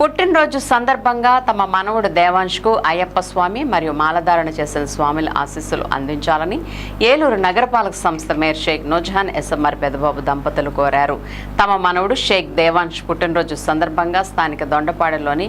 పుట్టినరోజు సందర్భంగా తమ మనవుడు దేవాంష్కు అయ్యప్ప స్వామి మరియు మాలధారణ చేసిన స్వామిల ఆశీస్సులు అందించాలని ఏలూరు నగరపాలక సంస్థ మేయర్ షేక్ నొజాన్ ఎస్ఎంఆర్ పెదబాబు దంపతులు కోరారు. తమ మనవడు షేక్ దేవాంష్ పుట్టినరోజు సందర్భంగా స్థానిక దొండపాడులోని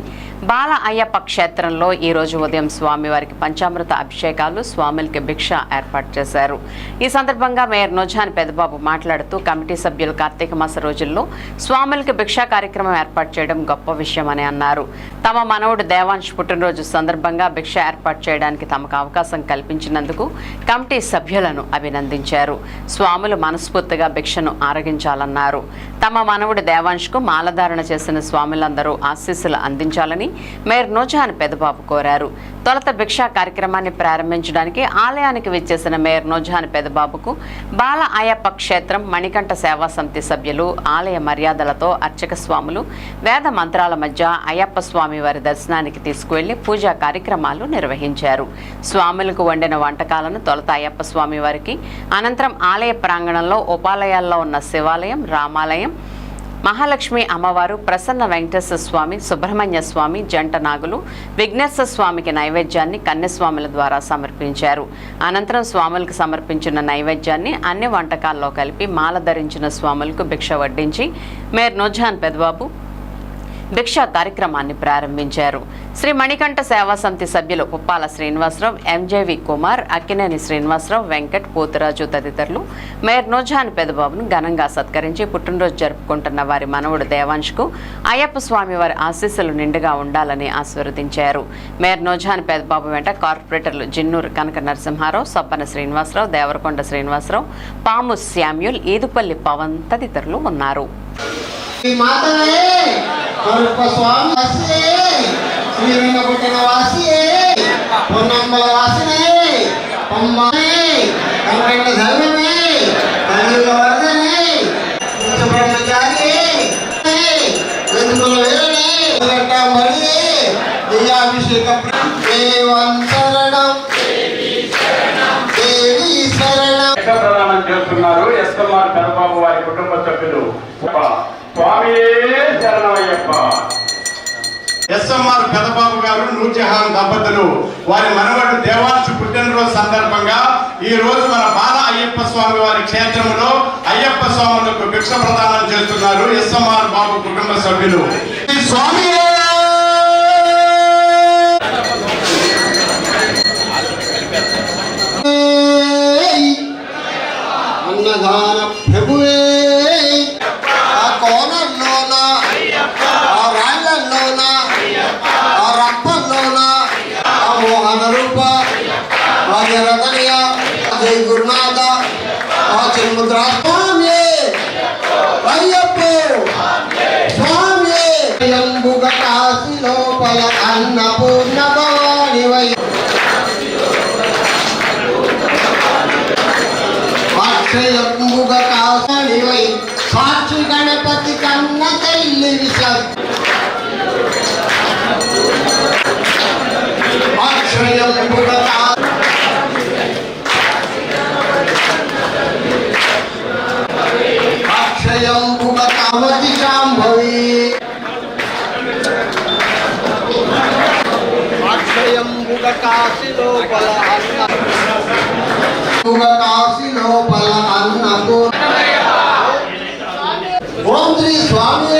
బాల అయ్యప్ప క్షేత్రంలో ఈ రోజు ఉదయం స్వామివారికి పంచామృత అభిషేకాలు స్వామిలకి భిక్ష ఏర్పాటు చేశారు. ఈ సందర్భంగా మేయర్ నూజహాన్ పెదబాబు మాట్లాడుతూ కమిటీ సభ్యులు కార్తీక మాస రోజుల్లో స్వాములకి భిక్షా కార్యక్రమం ఏర్పాటు చేయడం గొప్ప విషయమని అన్నారు. తమ మనవడు దేవాంశ్ పుట్టినరోజు సందర్భంగా భిక్ష ఏర్పాటు చేయడానికి తమకు అవకాశం కల్పించినందుకు కమిటీ సభ్యులను అభినందించారు. స్వాములు మనస్ఫూర్తిగా భిక్షను ఆరగించాలన్నారు. తమ మనవుడు దేవాంశ్కు మాలధారణ చేసిన స్వాములందరూ ఆశీస్సులు అందించాలని మేయర్ నూజాన్ పెదబాబు కోరారు. తొలత భిక్షా కార్యక్రమాన్ని ప్రారంభించడానికి ఆలయానికి విచ్చేసిన మేయర్ నోజాన్ పెదబాబుకు బాల అయ్యప్ప క్షేత్రం మణికంఠ సేవా సమితి సభ్యులు ఆలయ మర్యాదలతో అర్చక స్వాములు వేద మంత్రాల మధ్య అయ్యప్ప స్వామి వారి దర్శనానికి తీసుకువెళ్ళి పూజా కార్యక్రమాలు నిర్వహించారు. స్వాములకు వండిన వంటకాలను తొలత అయ్యప్ప స్వామి వారికి అనంతరం ఆలయ ప్రాంగణంలో ఉపాలయాల్లో ఉన్న శివాలయం రామాలయం మహాలక్ష్మి అమ్మవారు ప్రసన్న వెంకటేశ్వర స్వామి సుబ్రహ్మణ్య స్వామి జంట నాగులు విఘ్నేశ్వర స్వామికి నైవేద్యాన్ని కన్యస్వాముల ద్వారా సమర్పించారు. అనంతరం స్వాములకు సమర్పించిన నైవేద్యాన్ని అన్ని వంటకాల్లో కలిపి మాల ధరించిన స్వాములకు భిక్ష వడ్డించి మేర్ నూజాన్ పెదబాబు భిక్షా కార్యక్రమాన్ని ప్రారంభించారు. శ్రీ మణికంఠ సేవా సమితి సభ్యులు కుప్పాల శ్రీనివాసరావు ఎంజేవి కుమార్ అక్కినేని శ్రీనివాసరావు వెంకట్ పోతురాజు తదితరులు మేయర్ నూజాన్ పెదబాబును ఘనంగా సత్కరించి పుట్టినరోజు జరుపుకుంటున్న వారి మనవడు దేవాంష్కు అయ్యప్ప స్వామి వారి ఆశీస్సులు నిండుగా ఉండాలని ఆశీర్వదించారు. మేయర్ నూజాన్ పెదబాబు వెంట కార్పొరేటర్లు జిన్నూరు కనక నరసింహారావు సబ్బన శ్రీనివాసరావు దేవరకొండ శ్రీనివాసరావు పాము శామ్యుల్ ఈదుపల్లి పవన్ తదితరులు ఉన్నారు. మాతవే కరుప్ప స్వామి వాసియే శ్రీరంగ పుట్టిన వాసియే పొన్నమ్మల వాసినే పొమ్మనే కనకండ ధర్మమే కలియుగ వరదనే బ్రహ్మచారి వెతుకుల వేరే మొదలెట్టాంబడి దివ్యాభిషేక దేవం శరణం ప్రదానం చేస్తున్నారు ఎస్ఎంఆర్ కనబాబు వారి కుటుంబ సభ్యులు. శరణమయ్యప్ప. ఎస్ఎంఆర్ పెదబాబు గారు నూర్జహాన్ దంపతులు వారి మనవడు దేవాంశు పుట్టినరోజు సందర్భంగా ఈ రోజు మన బాల అయ్యప్ప స్వామి వారి క్షేత్రంలో అయ్యప్ప స్వాములకు భిక్ష ప్రదానం చేస్తున్నారు ఎస్ఎంఆర్ బాబు కుటుంబ సభ్యులు. ఈ స్వామి గురునాథ ఆ స్వామి అయ్యప్ప. స్వామి కాశీ లోపల అన్నపూర్ణ కాశీ లోపల అన్న కాశీ లోపల అన్నకు ఓం శ్రీ స్వామి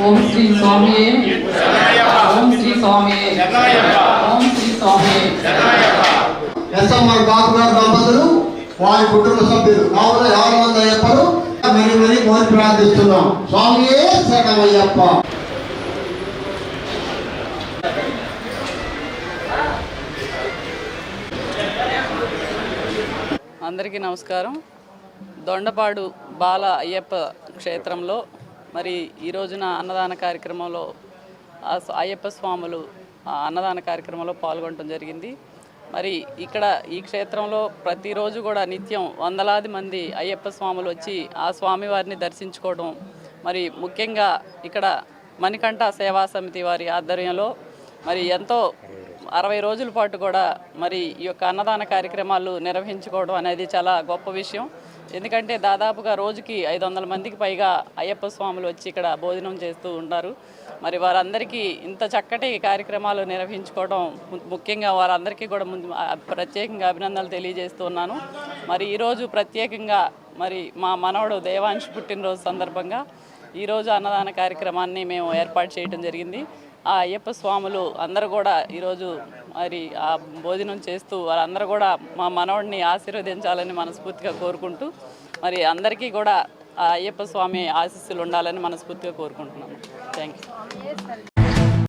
ఓం శ్రీ స్వామి ఓం శ్రీ స్వామి ఓం శ్రీ స్వామి ఎస్ఎంఆర్ బాబు గారు దంపతులు వారి కుటుంబ సభ్యులు కావున యాభై మంది అయ్యప్పలు మరి మరి మోని ప్రార్థిస్తున్నాం స్వామి శరణమయ్యప్ప. అందరికీ నమస్కారం. దొండపాడు బాల అయ్యప్ప క్షేత్రంలో మరి ఈ రోజున అన్నదాన కార్యక్రమంలో ఆ అయ్యప్ప స్వాములు ఆ అన్నదాన కార్యక్రమంలో పాల్గొనడం జరిగింది. మరి ఇక్కడ ఈ క్షేత్రంలో ప్రతిరోజు కూడా నిత్యం వందలాది మంది అయ్యప్ప స్వాములు వచ్చి ఆ స్వామివారిని దర్శించుకోవడం మరి ముఖ్యంగా ఇక్కడ మణికంఠ సేవా సమితి వారి ఆధ్వర్యంలో మరి ఎంతో అరవై రోజుల పాటు కూడా మరి ఈ యొక్క అన్నదాన కార్యక్రమాలు నిర్వహించుకోవడం అనేది చాలా గొప్ప విషయం. ఎందుకంటే దాదాపుగా రోజుకి ఐదు వందల మందికి పైగా అయ్యప్ప స్వాములు వచ్చి ఇక్కడ భోజనం చేస్తూ ఉంటారు. మరి వారందరికీ ఇంత చక్కటి కార్యక్రమాలు నిర్వహించుకోవడం ము- ముఖ్యంగా వారందరికీ కూడా ముందు ప్రత్యేకంగా అభినందనలు తెలియజేస్తున్నాను మరి ఈరోజు ప్రత్యేకంగా మరి మా మనవడు దేవాంశ్ పుట్టినరోజు సందర్భంగా ఈరోజు అన్నదాన కార్యక్రమాన్ని మేము ఏర్పాటు చేయడం జరిగింది. ఆ అయ్యప్ప స్వాములు అందరూ కూడా ఈరోజు మరి ఆ భోజనం చేస్తూ వాళ్ళందరూ కూడా మా మనవడిని ఆశీర్వదించాలని మనస్ఫూర్తిగా కోరుకుంటూ మరి అందరికీ కూడా ఆ అయ్యప్ప స్వామి ఆశీస్సులు ఉండాలని మనస్ఫూర్తిగా కోరుకుంటున్నాము. Thank you